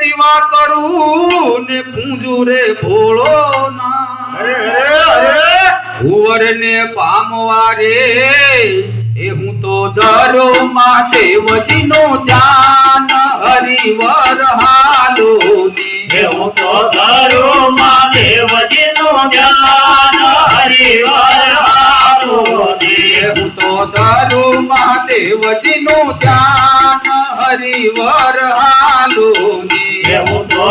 દીવા કરું ને પૂંજું રે ભોળો ભુવર ને પામવા રે એ હું તો દરો માં દેવજી નો ધ્યાન હરિવર માં દેવજી નું ધ્યાન હરિવર હાલો એવું તો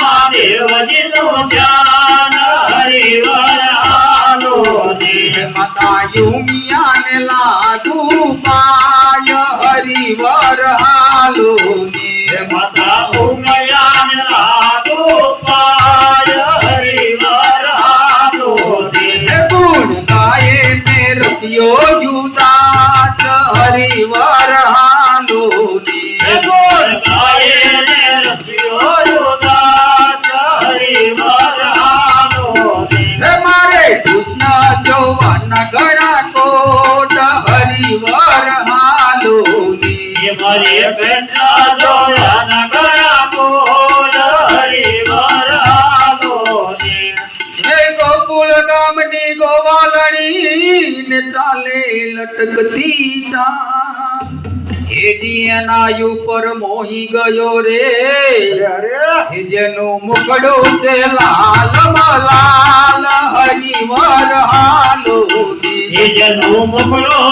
માં દેવજીનું ધ્યાન હરિવર હાલો માતા યુમિયા ને લાગુ પાય હરિવર હાલો માતા ઉમયાન લાગુ પાય હરિવર હાલોની. ગુણ ગાયે ને રતિયો મારી કન્યા જોયા ન ગયા કોલ હરિવર હાલોની. હે ગોકુળ ગામની ચાલે લટકતી ચા હેજી ઉપર મોહી ગયો રે જેનું મુખડું છે લાલ મલાલ, હરિવર હાલો જનું મુખડો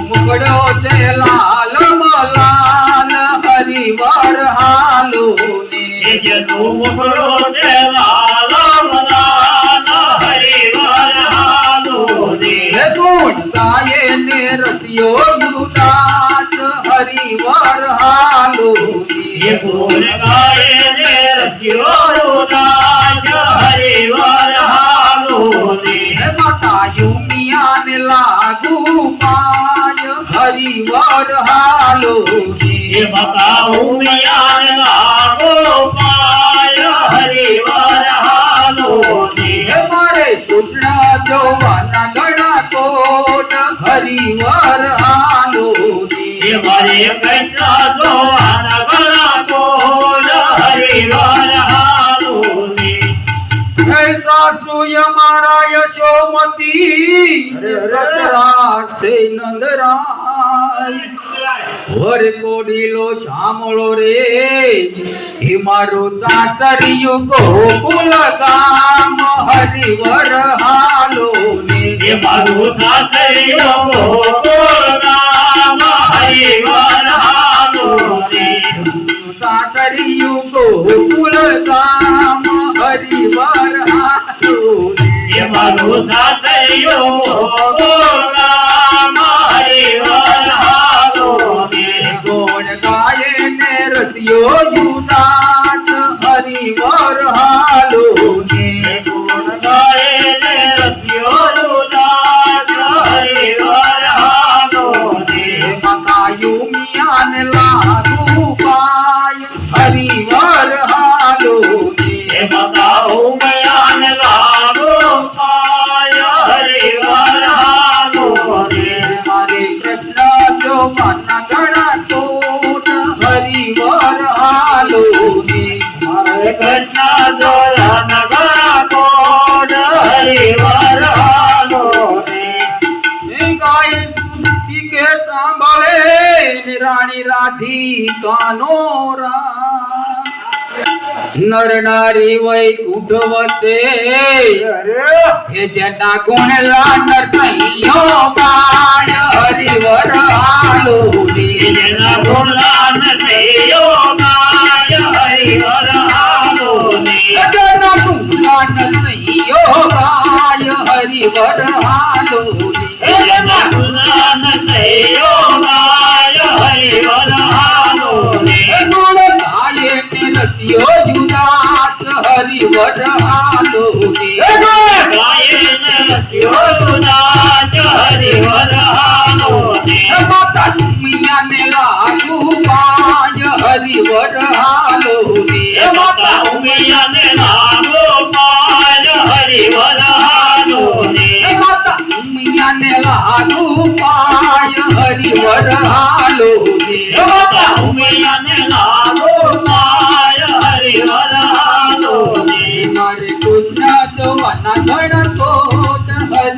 મુખડો છે લાલ મલાલ હરિવર હાલો એ જનું મુખડો છે લાલ લાલ હરિવર હાલોની. હે ગુણ ગાયે ને રસિયો હરિવર હાલો ઉમિયાન લાગો પાય હરિવર. હે મારે કૃષ્ણ જોવાના ઘણા કોટ હરિવર હાલો એ મારે કન્યા જોવાના ઘણા કોલ વર કોડીલો શામળો રે. હે મારું સાસરિયું ગોકુલ ગામ હરિવર હાલો એ મારું સાસરિયો ગોકુળ ગામ હરિવર હાલોની. સાસરિયું ગોકુલ ગામ હરિવર હાલો એ મારું સાસરિયો ગોકુળ રસિયો રાણી રાધી કાનો નર નારી વૈકુંઠ વસે હે જેના ગુણ લાનર કહીયો ગાય હરિવર હાલો જેના ગુણગાન થયો ગાય હરિવર હાલોની. જેના ગુણ લાનર કહીયો ગાય હરિવર હાલો ને રસ્યો સુદાસ હરિવર હાલોની. માતા સુમિયા ને લાગુ પાય હરિવર હાલો માતા ઉમિયાને લાગો પાય હરિવર હાલો ને હે માતા ઉમિયાને લાલુ પાય હરિવર હાલો હે ને માતા લાગો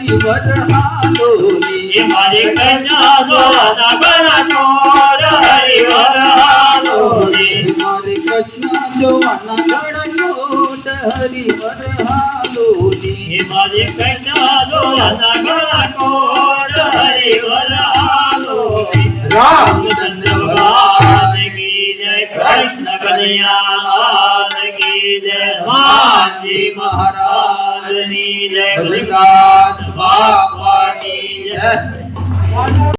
હરિવર હાલો એ ને મારી જોવાના ઘણા ચોર હરિવર હાલો ને મારે કૃષ્ણ જવાના ઘણા કોટ હરિવર હાલો ને એ મારી જોવાના ઘણા ચોર હરિવર હાલો રામચંદ્ર ભગવાન કી જય કૃષ્ણ લાલ કી જય હનુમાનજી મહારાજની જય હરિદાસ બાપાની જય